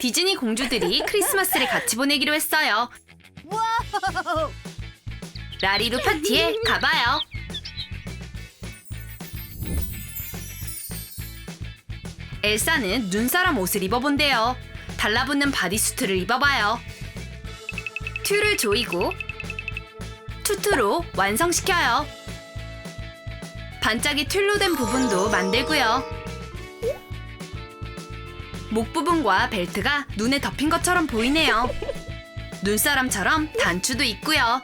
디즈니 공주들이 크리스마스를 같이 보내기로 했어요. 라리루 파티에 가봐요. 엘사는 눈사람 옷을 입어본대요. 달라붙는 바디수트를 입어봐요. 튜를 조이고 투투로 완성시켜요. 반짝이 툴로 된 부분도 만들고요. 목 부분과 벨트가 눈에 덮인 것처럼 보이네요. 눈사람처럼 단추도 있고요.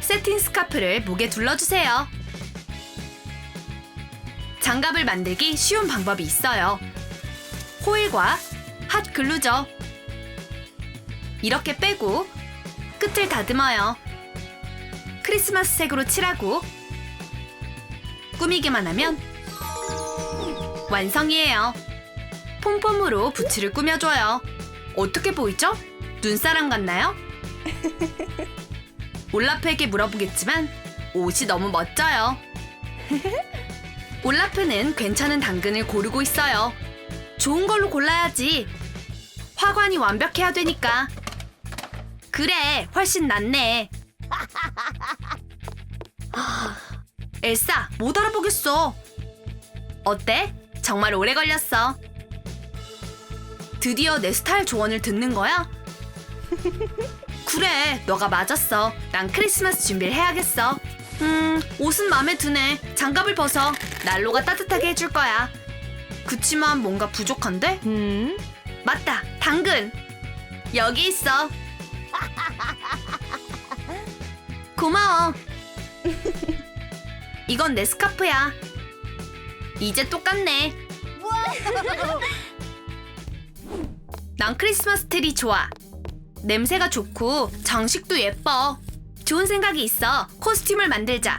세틴 스카프를 목에 둘러주세요. 장갑을 만들기 쉬운 방법이 있어요. 호일과 핫 글루죠. 이렇게 빼고 끝을 다듬어요. 크리스마스 색으로 칠하고 꾸미기만 하면 완성이에요. 폼폼으로 부츠를 꾸며줘요. 어떻게 보이죠? 눈사람 같나요? 올라프에게 물어보겠지만 옷이 너무 멋져요. 올라프는 괜찮은 당근을 고르고 있어요. 좋은 걸로 골라야지. 화관이 완벽해야 되니까. 그래, 훨씬 낫네. 엘사, 못 알아보겠어. 어때? 정말 오래 걸렸어. 드디어 내 스타일 조언을 듣는 거야? 그래, 너가 맞았어. 난 크리스마스 준비를 해야겠어. 음, 옷은 마음에 드네. 장갑을 벗어. 난로가 따뜻하게 해줄 거야. 그치만 뭔가 부족한데? 음? 맞다, 당근. 여기 있어. 고마워. 이건 내 스카프야. 이제 똑같네. 난 크리스마스 트리 좋아. 냄새가 좋고 장식도 예뻐. 좋은 생각이 있어. 코스튬을 만들자.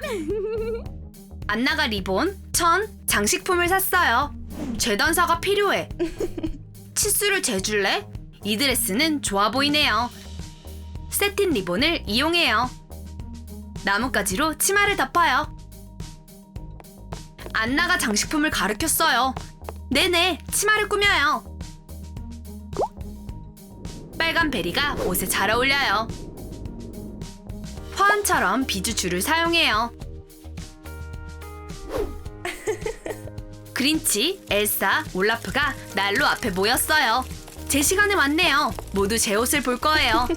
안나가 리본, 천, 장식품을 샀어요. 재단사가 필요해. 치수를 재줄래? 이 드레스는 좋아 보이네요. 세틴 리본을 이용해요. 나뭇가지로 치마를 덮어요. 안나가 장식품을 가르쳤어요. 네네, 치마를 꾸며요. 빨간 베리가 옷에 잘 어울려요. 화환처럼 비주줄을 사용해요. 그린치, 엘사, 올라프가 난로 앞에 모였어요. 제 시간에 왔네요. 모두 제 옷을 볼 거예요.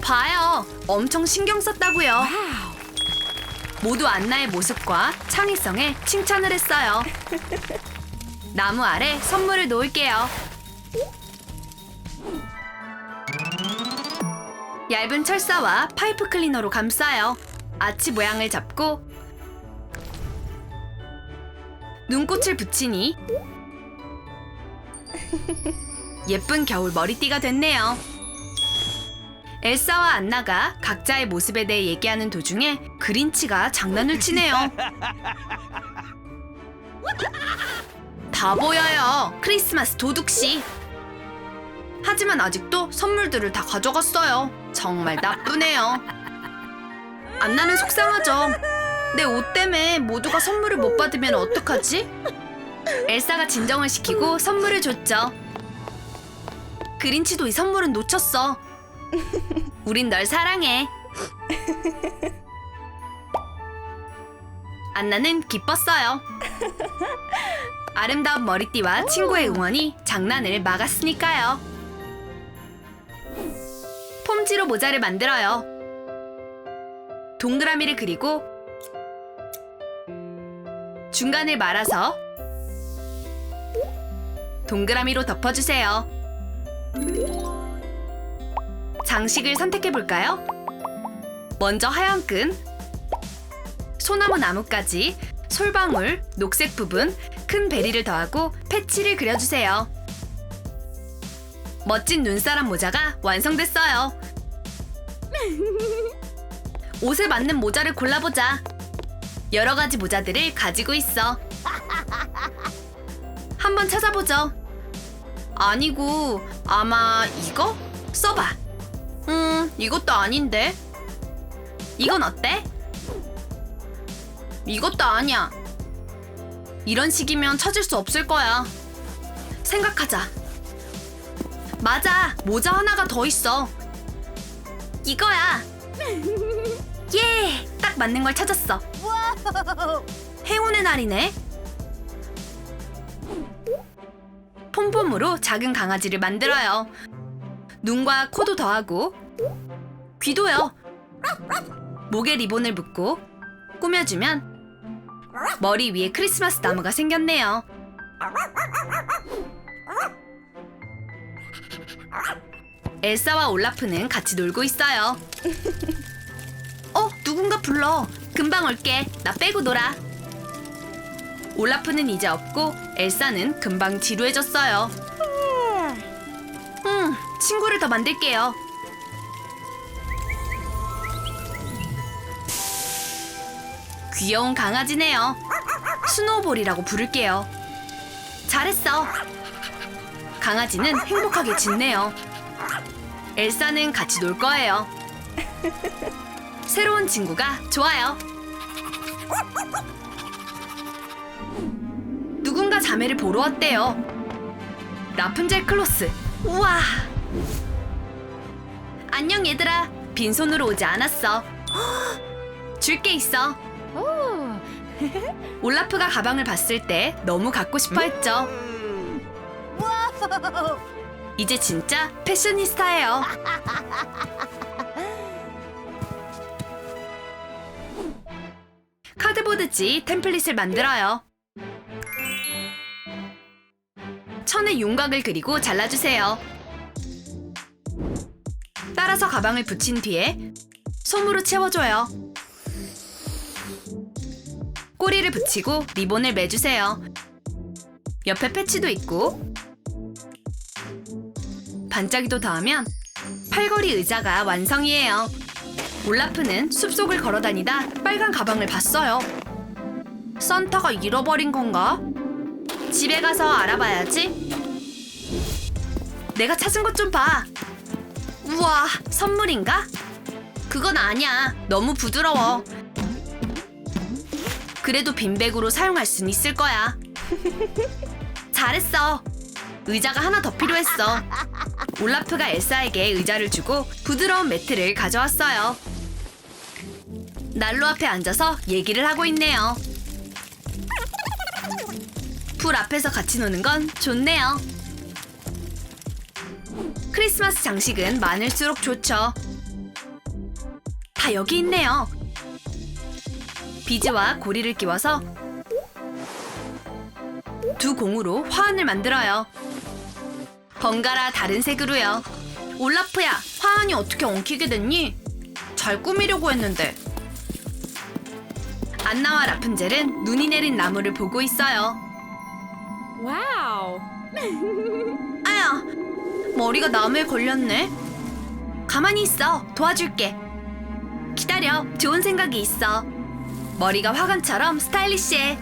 봐요. 엄청 신경 썼다고요. 모두 안나의 모습과 창의성에 칭찬을 했어요. 나무 아래 선물을 놓을게요. 얇은 철사와 파이프 클리너로 감싸요. 아치 모양을 잡고 눈꽃을 붙이니 예쁜 겨울 머리띠가 됐네요. 엘사와 안나가 각자의 모습에 대해 얘기하는 도중에 그린치가 장난을 치네요. 다 보여요. 크리스마스 도둑씨. 하지만 아직도 선물들을 다 가져갔어요. 정말 나쁘네요. 안나는 속상하죠. 내 옷 때문에 모두가 선물을 못 받으면 어떡하지? 엘사가 진정을 시키고 선물을 줬죠. 그린치도 이 선물은 놓쳤어. 우린 널 사랑해. 안나는 기뻤어요. 아름다운 머리띠와 친구의 응원이 장난을 막았으니까요. 폼지로 모자를 만들어요. 동그라미를 그리고 중간을 말아서 동그라미로 덮어주세요. 장식을 선택해 볼까요? 먼저 하얀 끈, 소나무 나뭇가지, 솔방울, 녹색 부분, 큰 베리를 더하고 패치를 그려주세요. 멋진 눈사람 모자가 완성됐어요. 옷에 맞는 모자를 골라보자. 여러 가지 모자들을 가지고 있어. 한번 찾아보죠. 아니고 아마 이거? 써봐. 음, 이것도 아닌데. 이건 어때? 이것도 아니야. 이런 식이면 찾을 수 없을 거야. 생각하자. 맞아, 모자 하나가 더 있어. 이거야. 예, 딱 맞는 걸 찾았어. 행운의 날이네. 폼폼으로 작은 강아지를 만들어요. 눈과 코도 더하고 귀도요. 목에 리본을 묶고 꾸며주면 머리 위에 크리스마스 나무가 생겼네요. 엘사와 올라프는 같이 놀고 있어요. 어, 누군가 불러. 금방 올게. 나 빼고 놀아. 올라프는 이제 없고 엘사는 금방 지루해졌어요. 음, 친구를 더 만들게요. 귀여운 강아지네요. 스노우볼이라고 부를게요. 잘했어. 강아지는 행복하게 짖네요. 엘사는 같이 놀 거예요. 새로운 친구가 좋아요. 누군가 자매를 보러 왔대요. 라푼젤 클로스. 우와. 안녕 얘들아. 빈손으로 오지 않았어. 줄 게 있어. 올라프가 가방을 봤을 때 너무 갖고 싶어 했죠. 이제 진짜 패셔니스타예요. 카드보드지 템플릿을 만들어요. 천의 윤곽을 그리고 잘라주세요. 따라서 가방을 붙인 뒤에 솜으로 채워줘요. 꼬리를 붙이고 리본을 매주세요. 옆에 패치도 있고 반짝이도 더하면 팔걸이 의자가 완성이에요. 올라프는 숲속을 걸어다니다 빨간 가방을 봤어요. 산타가 잃어버린 건가? 집에 가서 알아봐야지. 내가 찾은 것 좀 봐. 우와, 선물인가? 그건 아니야. 너무 부드러워. 그래도 빈백으로 사용할 순 있을 거야. 잘했어. 의자가 하나 더 필요했어. 올라프가 엘사에게 의자를 주고 부드러운 매트를 가져왔어요. 난로 앞에 앉아서 얘기를 하고 있네요. 불 앞에서 같이 노는 건 좋네요. 크리스마스 장식은 많을수록 좋죠. 다 여기 있네요. 비즈와 고리를 끼워서 두 공으로 화환을 만들어요. 번갈아 다른 색으로요. 올라프야, 화환이 어떻게 엉키게 됐니? 잘 꾸미려고 했는데. 안나와 라푼젤은 눈이 내린 나무를 보고 있어요. 와우. 아야, 머리가 나무에 걸렸네. 가만히 있어, 도와줄게. 기다려, 좋은 생각이 있어. 머리가 화관처럼 스타일리시해.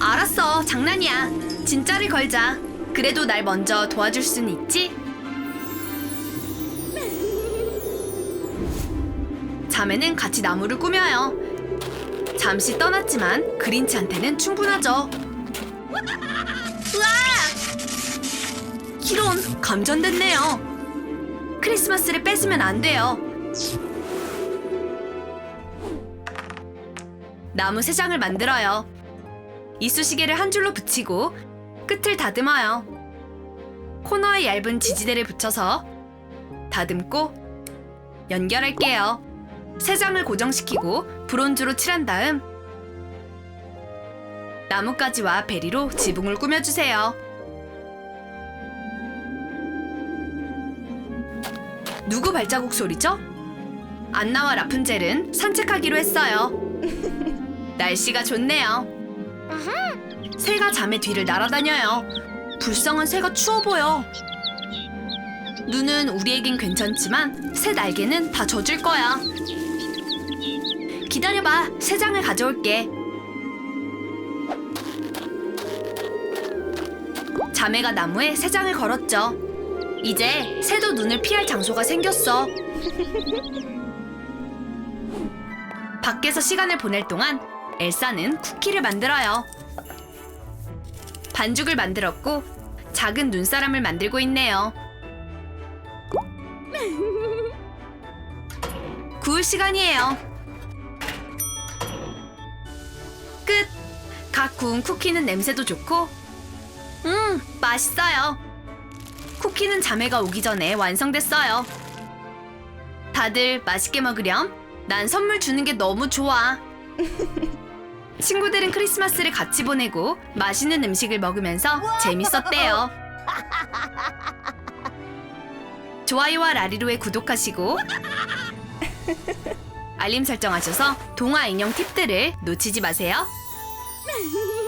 알았어, 장난이야. 진짜를 걸자. 그래도 날 먼저 도와줄 순 있지? 자매는 같이 나무를 꾸며요. 잠시 떠났지만 그린치한테는 충분하죠. 으아! 이런 감전됐네요. 크리스마스를 뺏으면 안 돼요. 나무 세 장을 만들어요. 이쑤시개를 한 줄로 붙이고 끝을 다듬어요. 코너에 얇은 지지대를 붙여서 다듬고 연결할게요. 세 장을 고정시키고 브론즈로 칠한 다음 나뭇가지와 베리로 지붕을 꾸며주세요. 누구 발자국 소리죠? 안나와 라푼젤은 산책하기로 했어요. 날씨가 좋네요. 새가 잠의 뒤를 날아다녀요. 불쌍한 새가 추워 보여. 눈은 우리에겐 괜찮지만 새 날개는 다 젖을 거야. 기다려봐. 새 장을 가져올게. 자매가 나무에 새 장을 걸었죠. 이제 새도 눈을 피할 장소가 생겼어. 밖에서 시간을 보낼 동안 엘사는 쿠키를 만들어요. 반죽을 만들었고 작은 눈사람을 만들고 있네요. 구울 시간이에요. 끝. 각 구운 쿠키는 냄새도 좋고, 음, 맛있어요. 쿠키는 자매가 오기 전에 완성됐어요. 다들 맛있게 먹으렴. 난 선물 주는 게 너무 좋아. 친구들은 크리스마스를 같이 보내고 맛있는 음식을 먹으면서 재밌었대요. 좋아요와 라리로에 구독하시고 알림 설정하셔서 동화 인형 팁들을 놓치지 마세요.